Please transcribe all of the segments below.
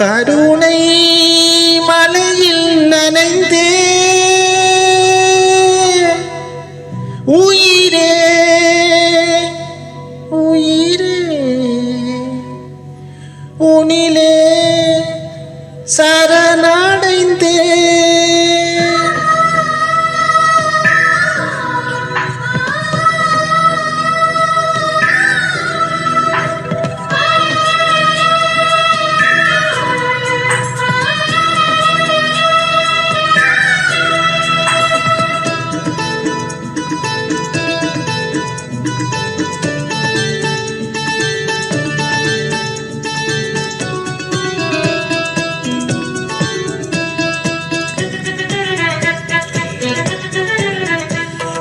கருணை.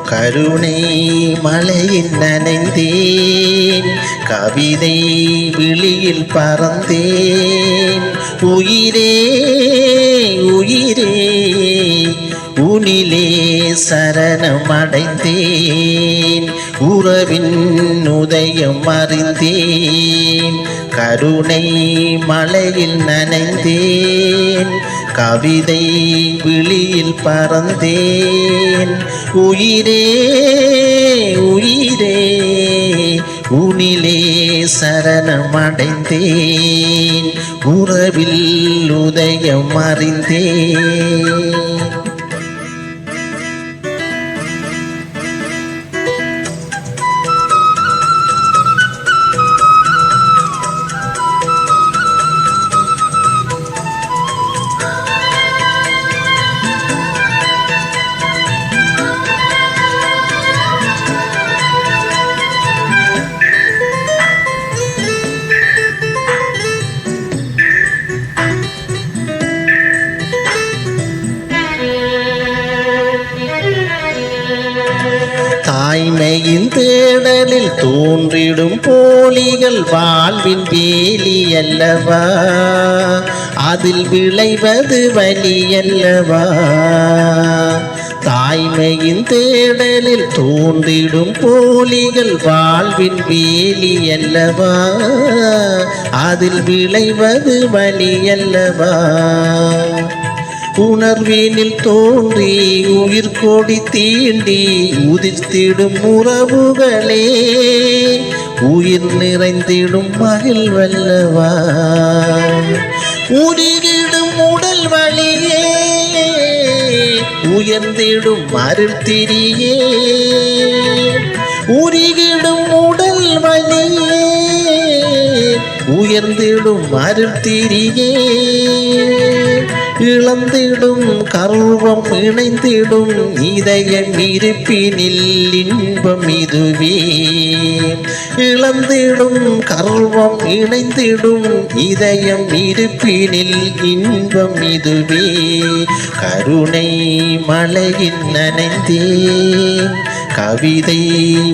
கருணை மலையில் நனைந்தேன். கவிதை விழியில் பறந்தேன். உயிரே உயிரே உனிலே சரணமடைந்தேன். உறவின் உதயம் அறிந்தேன். கருணை மலையில் நனைந்தேன். கவிதை விழியில் பறந்தேன். உயிரே உயிரே உனிலே சரணமடைந்தேன். உறவில் உதயம் அறிந்தேன். அன்னையின் தேடலில் தோன்றிடும் போலிகள் வாழ்வின் வேலி அல்லவா? அதில் விளைவது வலி அல்லவா? தாய்மையின் தேடலில் தோன்றிடும் போலிகள் வாழ்வின் வேலி அல்லவா? அதில் விளைவது வலி அல்லவா? உணர்வீனில் தோன்றி உயிர் கொடி தீண்டி உதிர்த்திடும் உறவுகளே உயிர் நிறைந்திடும் மகிழ்வல்லவா உருகிடும் உடல் வழியே உயர்ந்திடும் அருள் திரியே. உருகிடும் உடல் வழியே உயர்ந்திடும் அருள் திரியே. இழந்திடும் கர்வம் இணைந்திடும் இதயம் இருப்பினில் இன்பம் இதுவே. இழந்திடும் கர்வம் இணைந்திடும் இதயம் இருப்பினில் இன்பம் இதுவே. கருணை மலையில் நனைந்தேன் கவிதை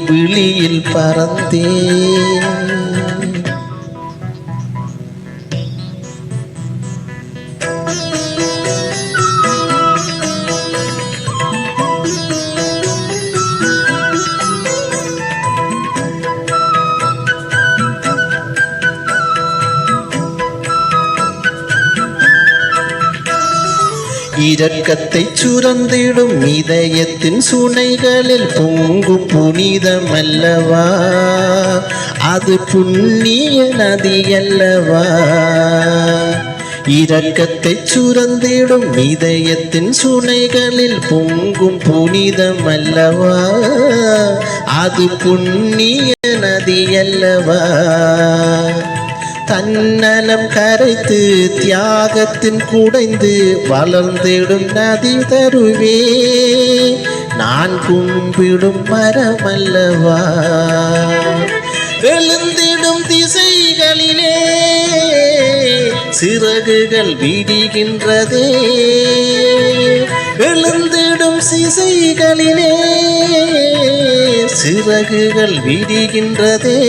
விழியில் பறந்தேன் இரக்கத்தை சுரந்திடும் இதயத்தின் சுனைகளில் பொங்கு புனிதமல்லவா? அது புண்ணிய நதி அல்லவா இரக்கத்தை சுரந்திடும் இதயத்தின் சுனைகளில் பொங்கும் புனிதம் அல்லவா அது புண்ணிய நதி அல்லவா தன்னலம் கரைத்து தியாகத்தின் குடைந்து வளர்ந்திடும் நதி தருவே. நான் கும்பிடும் மரமல்லவா. எழுந்திடும் திசைகளிலே சிறகுகள் விடுகின்றதே எழுந்திடும் சிசைகளிலே சிறகுகள் விடுகின்றதே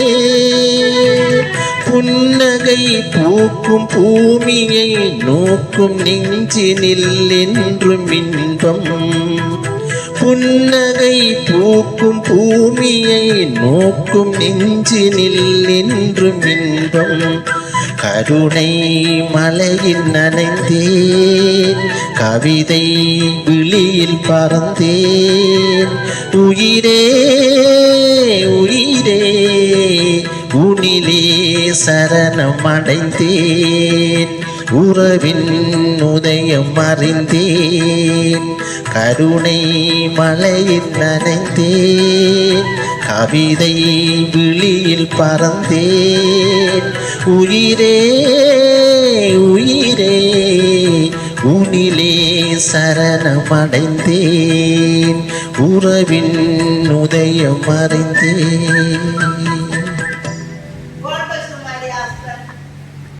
புன்னகை பூக்கும் பூமியை நோக்கும் நெஞ்சினில் என்றும் இன்பம் புன்னகை பூக்கும் பூமியை நோக்கும் நெஞ்சினில் என்றும் இன்பம் கருணை மலையில் நனைந்தேன் கவிதை விழியில் பறந்தேன். உயிரே உயிரே. கோயிலே சரணம் அடைந்தேன் உறவின் உதயம் அறிந்தேன். கருணை மலையில் நனைந்தேன். கவிதை விழியில் பறந்தேன். உயிரே உயிரே உனிலே சரணமடைந்தேன். உறவின் உதயம் அறிந்தேன்.